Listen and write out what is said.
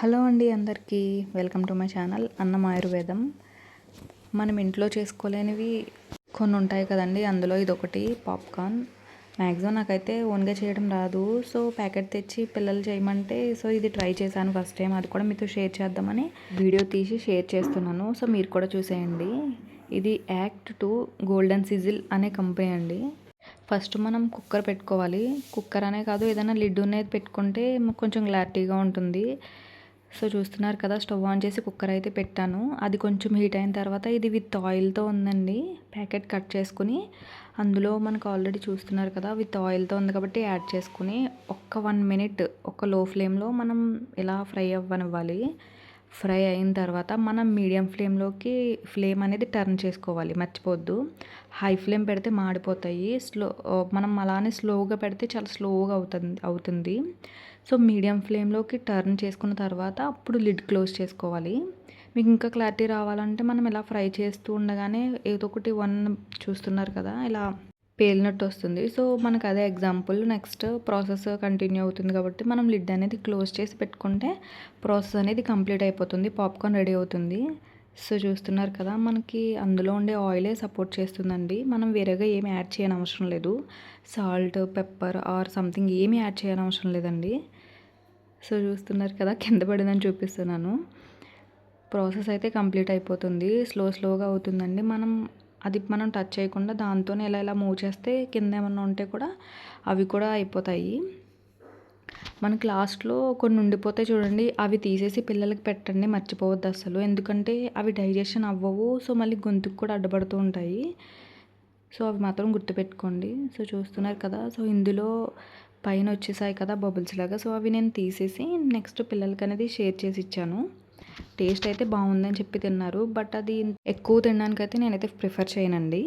Hello అండి అందరికీ. Welcome to my channel అన్నం ఆయుర్వేదం. మనం ఇంట్లో చేసుకోలేనివి కొన్ని ఉంటాయి కదండి. అందులో ఇది ఒకటి పాప్కార్న్. మ్యాక్సిమం నాకైతే ఓన్గా చేయడం రాదు. సో ప్యాకెట్ తెచ్చి పిల్లలు చేయమంటే సో ఇది ట్రై చేశాను ఫస్ట్ టైం. అది కూడా మీతో షేర్ చేద్దామని వీడియో తీసి షేర్ చేస్తున్నాను. సో మీరు కూడా చూసేయండి. ఇది యాక్ట్ టూ గోల్డెన్ సిజిల్ అనే కంపెనీ అండి. ఫస్ట్ మనం కుక్కర్ పెట్టుకోవాలి. కుక్కర్ అనే కాదు ఏదైనా లిడ్ ఉన్నది పెట్టుకుంటే కొంచెం క్లారిటీగా ఉంటుంది. సో చూస్తున్నారు కదా స్టవ్ ఆన్ చేసి కుక్కర్ అయితే పెట్టాను. అది కొంచెం హీట్ అయిన తర్వాత ఇది విత్ ఆయిల్తో ఉందండి. ప్యాకెట్ కట్ చేసుకుని అందులో మనకు ఆల్రెడీ చూస్తున్నారు కదా విత్ ఆయిల్తో ఉంది కాబట్టి యాడ్ చేసుకుని ఒక్క వన్ మినిట్ ఒక లో ఫ్లేమ్లో మనం ఇలా ఫ్రై అవ్వనివ్వాలి. ఫ్రై అయిన తర్వాత మనం మీడియం ఫ్లేమ్లోకి ఫ్లేమ్ అనేది టర్న్ చేసుకోవాలి మర్చిపోద్దు. హై ఫ్లేమ్ పెడితే మాడిపోతాయి. స్లో మనం అలానే స్లోగా పెడితే చాలా స్లోగా అవుతుంది అవుతుంది. సో మీడియం ఫ్లేమ్లోకి టర్న్ చేసుకున్న తర్వాత అప్పుడు లిడ్ క్లోజ్ చేసుకోవాలి. మీకు ఇంకా క్లారిటీ రావాలంటే మనం ఇలా ఫ్రై చేస్తూ ఉండగానే ఏదో ఒకటి వన్ చూస్తున్నారు కదా ఇలా పేలినట్టు వస్తుంది సో మనకు అదే ఎగ్జాంపుల్. నెక్స్ట్ ప్రాసెస్ కంటిన్యూ అవుతుంది కాబట్టి మనం లిడ్ అనేది క్లోజ్ చేసి పెట్టుకుంటే ప్రాసెస్ అనేది కంప్లీట్ అయిపోతుంది. పాప్కార్న్ రెడీ అవుతుంది. సో చూస్తున్నారు కదా మనకి అందులో ఉండే ఆయిలే సపోర్ట్ చేస్తుందండి. మనం వేరేగా ఏమి యాడ్ చేయని అవసరం లేదు. సాల్ట్ పెప్పర్ ఆర్ సంథింగ్ ఏమి యాడ్ చేయని అవసరం లేదండి. సో చూస్తున్నారు కదా కింద పడిందని చూపిస్తున్నాను. ప్రాసెస్ అయితే కంప్లీట్ అయిపోతుంది. స్లో స్లోగా అవుతుందండి. మనం అది మనం టచ్ చేయకుండా దాంతోనే ఎలా ఇలా మూవ్ చేస్తే కింద ఏమన్నా ఉంటే కూడా అవి కూడా అయిపోతాయి. మనకి లాస్ట్లో కొన్ని ఉండిపోతాయి చూడండి. అవి తీసేసి పిల్లలకి పెట్టండి మర్చిపోవద్దు అసలు. ఎందుకంటే అవి డైజెషన్ అవ్వవు సో మళ్ళీ గొంతుకు కూడా అడ్డుపడుతూ ఉంటాయి. సో అవి మాత్రం గుర్తుపెట్టుకోండి. సో చూస్తున్నారు కదా సో ఇందులో పైన వచ్చేసాయి కదా బబుల్స్ లాగా. సో అవి నేను తీసేసి నెక్స్ట్ పిల్లలకి అనేది షేర్ చేసి ఇచ్చాను. టేస్ట్ అయితే బాగుందని చెప్పి తిన్నారు. బట్ అది ఎక్కువ తినడానికి అయితే నేనైతే ప్రిఫర్ చేయనండి.